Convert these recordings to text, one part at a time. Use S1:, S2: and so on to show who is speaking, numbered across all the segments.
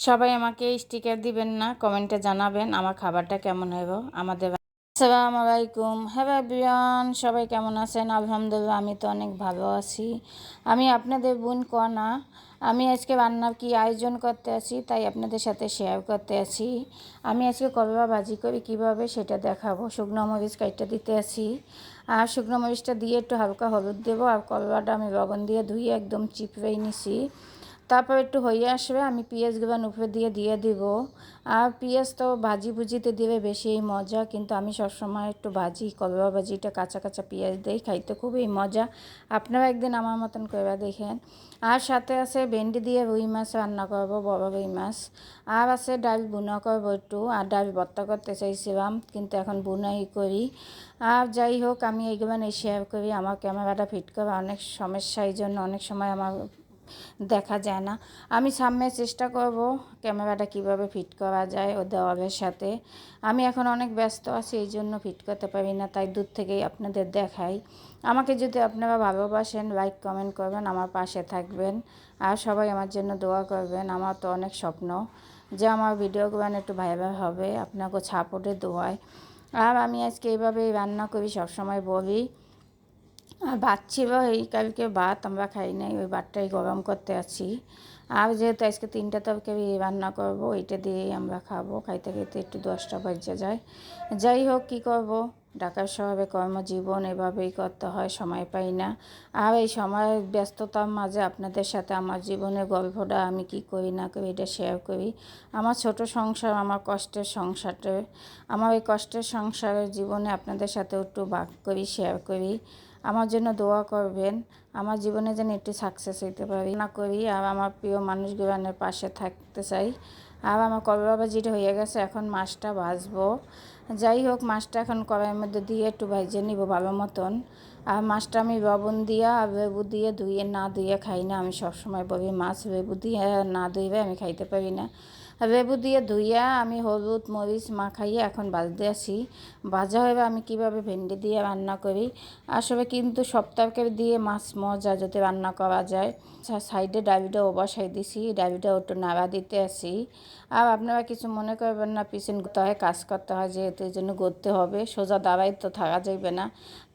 S1: সবাই আমাকে স্টিকার দিবেন না কমেন্টে জানাবেন আমার খাবারটা কেমন হইব। আমাদের আসসালামু আলাইকুম। হ্যাঁ বিয়ান সবাই কেমন আছেন? আলহামদুলিল্লাহ, আমি তো অনেক ভালো আছি। আমি আপনাদের বোন কনা। আমি আজকে রান্নার কি আয়োজন করতে আছি, তাই আপনাদের সাথে শেয়ার করতে আছি। আমি আজকে করবা ভাজি করি কীভাবে সেটা দেখাবো। শুকনো মরিচ কাইটটা দিতে আছি। আর শুকনো মরিচটা দিয়ে একটু হালকা হলুদ দেবো। আর করলাটা আমি লবণ দিয়ে ধুয়ে একদম চিপড়েই নিছি। তারপর একটু হয়ে আসবে, আমি পেঁয়াজগুলো উপরে দিয়ে দিয়ে দিব। আর পেঁয়াজ তো ভাজি ভুজিতে দিলে বেশি এই মজা, কিন্তু আমি সবসময় একটু ভাজি, কলবা ভাজিটা কাঁচা কাঁচা পেঁয়াজ দিই খাইতে খুবই মজা। আপনারা একদিন আমার মতন করে দেখেন। আর সাথে আছে ভেন্ডি দিয়ে রুই মাছ রান্না করব, বড় রুই মাছ। আর আছে ডাল বুনা করব একটু, আর ডাল ভর্তা করতে চাইছিলাম, কিন্তু এখন বুনাই করি। আর যাই হোক, আমি এইগুলো শেয়ার করি, আমার ক্যামেরাটা ফিট করা অনেক সমস্যা এই জন্য অনেক সময় আমার দেখা যায় না। আমি সামনে চেষ্টা করব ক্যামেরাটা কীভাবে ফিট করা যায় ও দেওয়ালের সাথে। আমি এখন অনেক ব্যস্ত আছি, এই জন্য ফিট করতে পারি না, তাই দূর থেকেই আপনাদের দেখাই। আমাকে যদি আপনারা ভালোবাসেন লাইক কমেন্ট করবেন, আমার পাশে থাকবেন। আর সবাই আমার জন্য দোয়া করবেন, আমার তো অনেক স্বপ্ন যে আমার ভিডিওগুলো একটু ভাইরাল হবে, আপনাকে ছাপোটে দোয়ায়। আর আমি আজকে এইভাবেই রান্না করি, সবসময় বলি। আর ছিল এই কালকে ভাত আমরা খাই নাই, ওই ভাতটাই গরম করতে আছি। আর যেহেতু আজকে তিনটা তরকারি রান্না করব, ওইটা দিয়েই আমরা খাব। খাইতে খাইতে একটু দশটা বাজে যায়। যাই হোক, কী করব? ঢাকার শহরে কর্মজীবন এভাবেই করতে হয়, সময় পাই না। আর এই সময় ব্যস্ততার মাঝে আপনাদের সাথে আমার জীবনের গল্পটা আমি কি করি, না করি, এটা শেয়ার করি। আমার ছোট সংসার, আমার কষ্টের সংসারটা। আমার এই কষ্টের সংসারের জীবনে আপনাদের সাথে একটু ভাগ করি শেয়ার করি। আমার জন্য দোয়া করবেন। আমার জীবনে যেন একটু সাকসেস হইতে পারি। না করি, আর আমার প্রিয় মানুষগুলোনের পাশে থাকতে চাই। আর আমার কবে বাবা যেটা হয়ে গেছে, এখন মাছটা ভাজবো যাই হোক মাছটা এখন কড়াইয়ের মধ্যে দিয়ে একটু ভাজে নিব ভালো মতন। আর মাছটা আমি লবণ দিয়া আর লেবু দিয়ে ধুয়ে না ধুয়ে খাই না। আমি সবসময় বলি, মাছ লেবু দিয়ে না ধুইবে আমি খাইতে পারি না। লেবু দিয়ে ধুইয়া আমি হলুদ, মরিচ মাখাইয়ে এখন বাজতে আসি ভাজা হয়ে আমি কীভাবে ভেন্ডি দিয়ে রান্না করি? আসলে কিন্তু সব তরকারি দিয়ে মাছ মজা যাতে রান্না করা যায় সাইডে ডাবিটা সাই দিছি, ডাবিটা একটু নাড়া দিতে আসি আর আপনারা কিছু মনে করবেন না, পিছন করতে হয় কাজ করতে হয় যেহেতু এই জন্য করতে হবে, সোজা দাঁড়াই তো থাকা যাইবে না।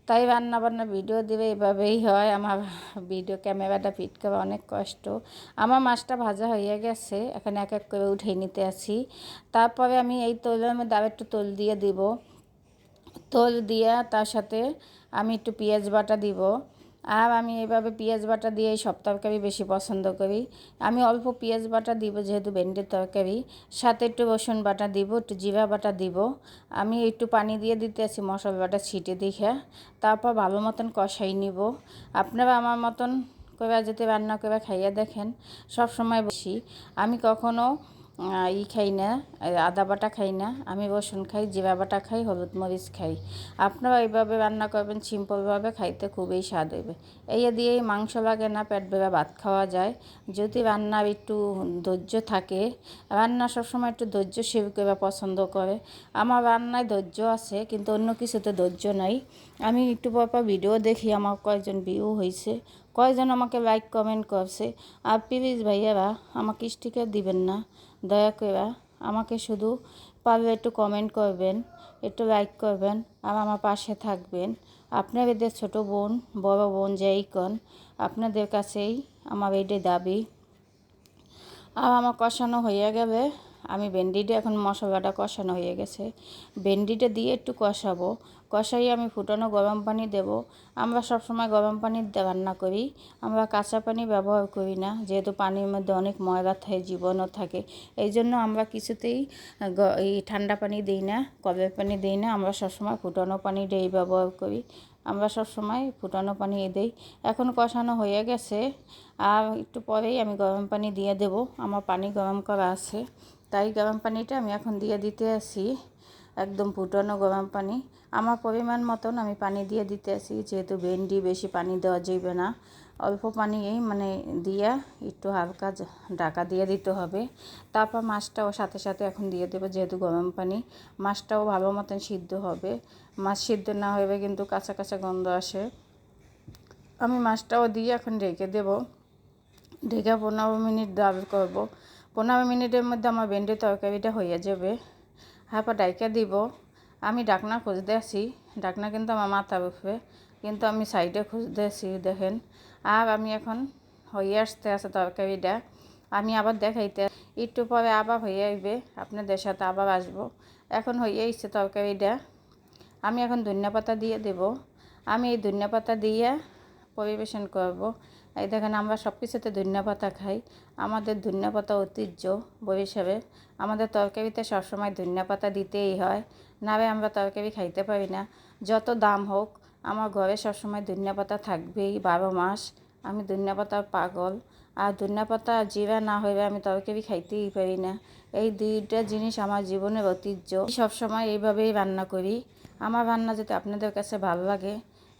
S1: তাই রান্না বান্না ভিডিও দিবে এভাবেই হয়। আমার ভিডিও ক্যামেরাটা ফিট করা অনেক কষ্ট। আমার মাছটা ভাজা হয়ে গেছে। এখানে এক এক করে উঠে নিতে আছি। তারপরে আমি এই তৈলের মধ্যে আবার একটু তোল দিয়ে দিব। তোল দিয়ে তার সাথে আমি একটু পেঁয়াজ বাটা দিব। আর আমি এভাবে পেঁয়াজ বাটা দিয়ে সব তরকারি বেশি পছন্দ করি। আমি অল্প পেঁয়াজ বাটা দিব যেহেতু ভেন্ডির তরকারি, সাথে একটু রসুন বাটা দিব, একটু জিরা বাটা দিব। আমি একটু পানি দিয়ে দিতে আছি মশলা বাটা ছিটে দেখে, তারপর ভালো মতন কষাই নিব। আপনারা আমার মতন করে যেতে রান্না করে খাইয়ে দেখেন সব সময় বসি। আমি কখনো ই খাই না আদা বাটা খাই না, আমি রসুন খাই, জিরা বাটা খাই, হলুদ মরিচ খাই। আপনারা এইভাবে রান্না করবেন, সিম্পলভাবে খাইতে খুবই স্বাদ হইবে। এই দিয়েই মাংস লাগে না, পেট বেড়া ভাত খাওয়া যায়। যদি রান্নার একটু ধৈর্য থাকে, রান্না সবসময় একটু ধৈর্য সেব করে পছন্দ করে। আমার রান্নায় ধৈর্য আছে, কিন্তু অন্য কিছুতে ধৈর্য নাই। আমি একটু পর পর ভিডিও দেখি, আমার কয়েকজন ভিউ হয়েছে কয়েকজন আমাকে লাইক কমেন্ট করছে। আর প্লিজ ভাইয়ারা, আমাকে স্টিকার দিবেন না। দয়া করে আমাকে শুধু পারলে একটু কমেন্ট করবেন, একটু লাইক করবেন আর আমার পাশে থাকবেন। আপনাদের ছোট বোন, বড় বোন যেই কন, আপনাদের কাছেই আমার এইটাই দাবি। আর আমার কষানো হয়ে গেলে আমি ভেন্ডিটা এখন মশলাটা কষানো হয়ে গেছে। ভেন্ডিটা দিয়ে একটু কষাবো। কষাই আমি ফুটানো গরম পানি দেব। আমরা সবসময় গরম পানি রান্না করি। আমরা কাঁচা পানি ব্যবহার করি না, যেহেতু পানির মধ্যে অনেক ময়লা থাকে জীবনও থাকে। এই জন্য আমরা কিছুতেই এই ঠান্ডা পানি দিই না কবের পানি দিই না, আমরা সবসময় ফুটানো পানি দিয়েই ব্যবহার করি। আমরা সব সময় ফুটানো পানি দিই। এখন কষানো হয়ে গেছে। আর একটু পরেই আমি গরম পানি দিয়ে দেব। আমার পানি গরম করা আছে। তাই গরম পানিটা আমি এখন দিয়ে দিতে আসি একদম ফুটানো গরম পানি। আমার পরিমাণ মতন আমি পানি দিয়ে দিতে আসি যেহেতু ভেন্ডি বেশি পানি দেওয়া যাবে না। অল্প পানিয়েই মানে দিয়ে একটু হালকা ঢাকা দিয়ে দিতে হবে। তারপর মাছটাও সাথে সাথে এখন দিয়ে দেবো, যেহেতু গরম পানি। মাছটাও ভালো মতন সিদ্ধ হবে। মাছ সিদ্ধ না হবে কিন্তু কাঁচা কাঁচা গন্ধ আসে। আমি মাছটাও দিয়ে এখন ঢেকে দেব। ঢেকে পনেরো মিনিট ডাল করব। পনেরো মিনিটের মধ্যে আমার ভেন্ডির তরকারিটা হয়ে যাবে। তারপর ডাইকা দিব। আমি ডাকনা খুঁজতে আসি। ডাকনা কিন্তু আমার মাথা উঠবে কিন্তু আমি সাইডে খুঁজতে আসি, দেখেন। আর আমি এখন হয়ে আসতে আছে তরকারিটা। আমি আবার দেখাইতে একটু পরে আবার হয়ে আইবে। আপনাদের সাথে আবার আসব। এখন হয়ে আসছে তরকারিটা। আমি এখন ধনিয়া পাতা দিয়ে দেব। আমি এই ধনিয়া পাতা দিয়ে পরিবেশন করব। এই দেখেন, আমরা সব কিছুতে ধনিয়া পাতা খাই। আমাদের ধনিয়া পাতা ঐতিহ্য বরিশালের আমাদের তরকারিতে সবসময় ধনিয়া পাতা দিতেই হয়। নারে আমরা তরকারি খাইতে পারি না। যত দাম হোক, আমার ঘরে সবসময় ধনিয়া পাতা থাকবেই, বারো মাস। আমি ধনিয়া পাতার পাগল। আর ধনিয়া পাতা জিরা না হইলে আমি তরকারি খাইতেই পারি না। এই দুইটা জিনিস আমার জীবনের ঐতিহ্য। সবসময় এইভাবেই রান্না করি। আমার রান্না যদি আপনাদের কাছে ভালো লাগে,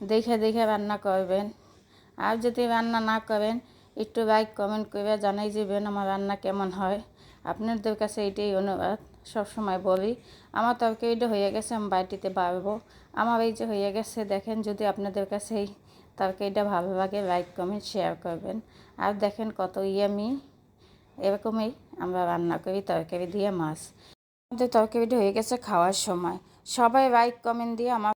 S1: দেখে দেখে রান্না করবেন। আর যদি রান্না না করেন, একটু লাইক কমেন্ট করে জানাই যাবেন আমার রান্না কেমন হয়। আপনাদের কাছে এটাই অনুবাদ সবসময় বলি, আমার তরকারিটা হয়ে গেছে, আমি বাটিতে বাড়বো। আমার এই যে হয়ে গেছে, দেখেন যদি আপনাদের কাছে এই তরকারিটা ভালো লাগে লাইক কমেন্ট শেয়ার করবেন। আর দেখেন কত ইয়ামি এরকমই আমরা রান্না করি, তরকারি দিয়ে মাছ। আমাদের তরকারিটা হয়ে গেছে খাওয়ার সময়। সবাই লাইক কমেন্ট দিয়ে আমার